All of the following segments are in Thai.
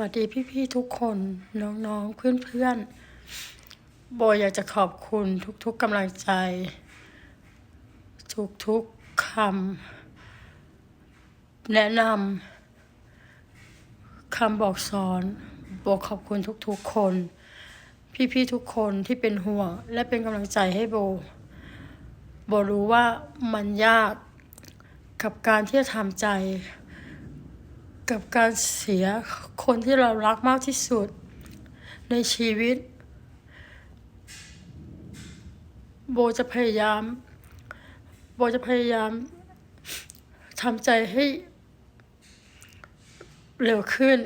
วัสดีพี่ๆทุกคนน้องๆเพื่อนๆโบอยากจะขอบคุณทุกๆกำลังใจ ทุกๆคำแนะนำคำบอกสอนโบขอบคุณทุกๆคน พี่ๆทุกคนที่เป็นห่วงและเป็นกำลังใจให้โบโบรู้ว่ามันยากกับการที่จะทำใจ กับการเสียคนที่เรารักมากที่สุด ในชีวิต โบจะพยายาม โบจะพยายามทำใจให้เร็วขึ้น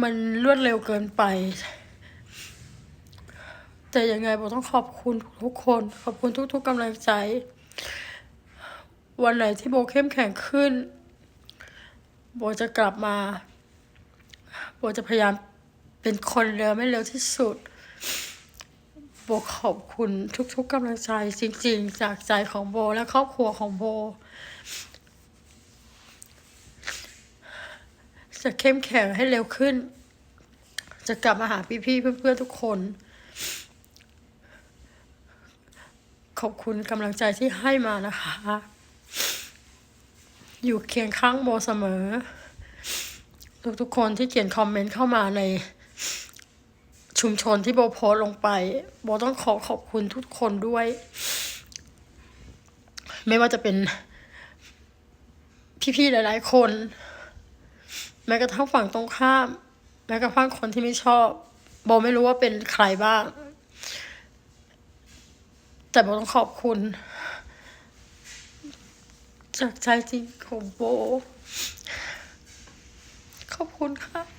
มันรวดเร็วเกินไป แต่ยังไงโบต้องขอบคุณทุกคน ขอบคุณทุกๆกำลังใจ วันไหนที่โบเข้มแข็งขึ้น โบจะกลับมา โบจะพยายามเป็นคนเร็วไม่เร็วที่สุด โบขอบคุณทุกๆกำลังใจจริงๆ จากใจของโบและครอบครัวของโบ จะเข้มแข็งให้เร็วขึ้น จะกลับมาหาพี่ๆเพื่อนๆทุกคนขอบคุณกำลังใจที่ให้มานะคะ อยู่เคียงข้างโบเสมอ ทุกๆคนที่เขียนคอมเมนต์เข้ามาในชุมชนที่โบโพสลงไป โบต้องขอขอบคุณทุกคนด้วย ไม่ว่าจะเป็นพี่ๆหลาย ๆ คน แม้กระทั่งฝั่งตรงข้าม แม้กระทั่งคนที่ไม่ชอบ โบไม่รู้ว่าเป็นใครบ้าง แต่โบต้องขอบคุณ จากใจจริงของโบ ขอบคุณค่ะ